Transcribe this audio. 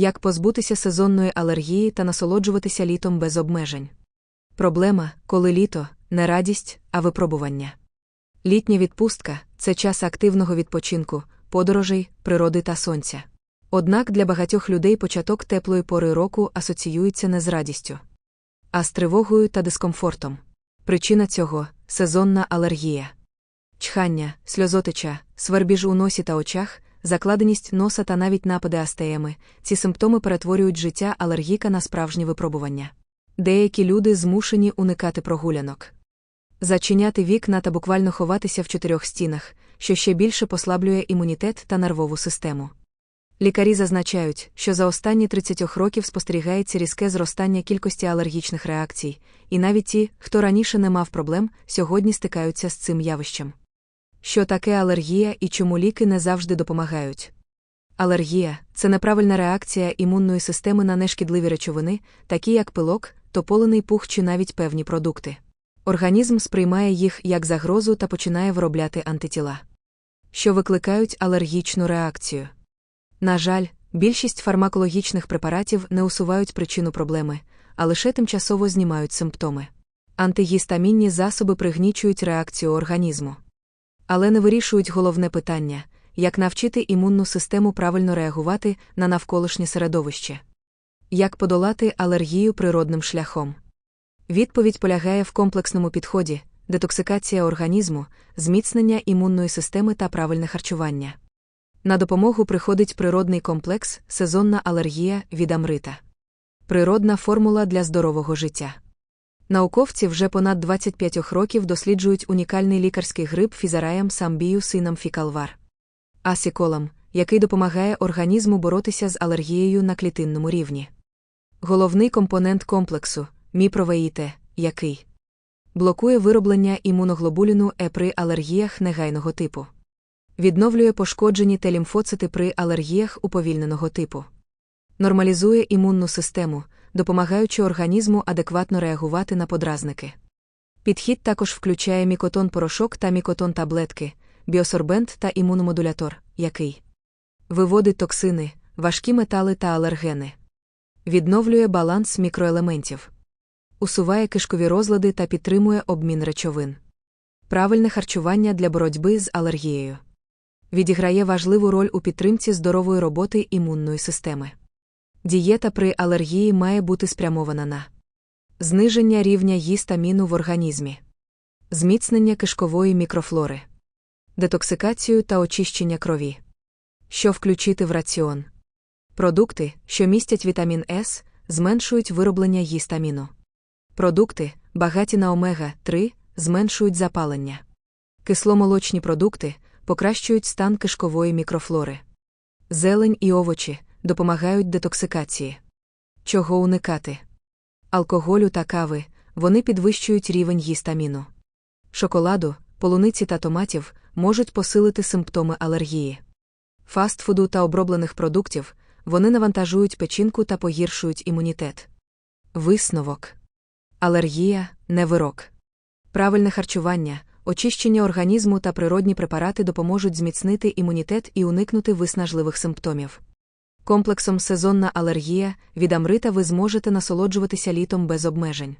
Як позбутися сезонної алергії та насолоджуватися літом без обмежень. Проблема, коли літо не радість, а випробування. Літня відпустка це час активного відпочинку, подорожей, природи та сонця. Однак для багатьох людей початок теплої пори року асоціюється не з радістю, а з тривогою та дискомфортом. Причина цього сезонна алергія. Чхання, сльозотеча, свербіж у носі та очах, закладеність носа та навіть напади астеями, ці симптоми перетворюють життя алергіка на справжнє випробування. Деякі люди змушені уникати прогулянок. Зачиняти вікна та буквально ховатися в чотирьох стінах, що ще більше послаблює імунітет та нервову систему. Лікарі зазначають, що за останні 30 років спостерігається різке зростання кількості алергічних реакцій, і навіть ті, хто раніше не мав проблем, сьогодні стикаються з цим явищем. Що таке алергія і чому ліки не завжди допомагають? Алергія це неправильна реакція імунної системи на нешкідливі речовини, такі як пилок, тополений пух чи навіть певні продукти. Організм сприймає їх як загрозу та починає виробляти антитіла, що викликають алергічну реакцію. На жаль, більшість фармакологічних препаратів не усувають причину проблеми, а лише тимчасово знімають симптоми. Антигістамінні засоби пригнічують реакцію організму. Але не вирішують головне питання як навчити імунну систему правильно реагувати на навколишнє середовище. Як подолати алергію природним шляхом? Відповідь полягає в комплексному підході, детоксикація організму, зміцнення імунної системи та правильне харчування. На допомогу приходить природний комплекс, сезонна алергія від амрита. Природна формула для здорового життя. Науковці вже понад 25 років досліджують унікальний лікарський гриб фізараєм самбію синам фікалвар. Асіколам, який допомагає організму боротися з алергією на клітинному рівні. Головний компонент комплексу міпровеїте, який блокує вироблення імуноглобуліну Е при алергіях негайного типу. Відновлює пошкоджені Т-лімфоцити при алергіях уповільненого типу. Нормалізує імунну систему, допомагаючи організму адекватно реагувати на подразники. Підхід також включає мікотон порошок та мікотон таблетки, біосорбент та імуномодулятор, який виводить токсини, важкі метали та алергени, відновлює баланс мікроелементів, усуває кишкові розлади та підтримує обмін речовин. Правильне харчування для боротьби з алергією відіграє важливу роль у підтримці здорової роботи імунної системи. Дієта при алергії має бути спрямована на зниження рівня гістаміну в організмі, зміцнення кишкової мікрофлори, детоксикацію та очищення крові. Що включити в раціон? Продукти, що містять вітамін С, зменшують вироблення гістаміну. Продукти, багаті на омега 3, зменшують запалення. Кисломолочні продукти покращують стан кишкової мікрофлори. Зелень і овочі допомагають детоксикації. Чого уникати? Алкоголю та кави вони підвищують рівень гістаміну. Шоколаду, полуниці та томатів можуть посилити симптоми алергії. Фастфуду та оброблених продуктів вони навантажують печінку та погіршують імунітет. Висновок алергія не вирок. Правильне харчування, очищення організму та природні препарати допоможуть зміцнити імунітет і уникнути виснажливих симптомів. Комплексом сезонна алергія від амрита ви зможете насолоджуватися літом без обмежень.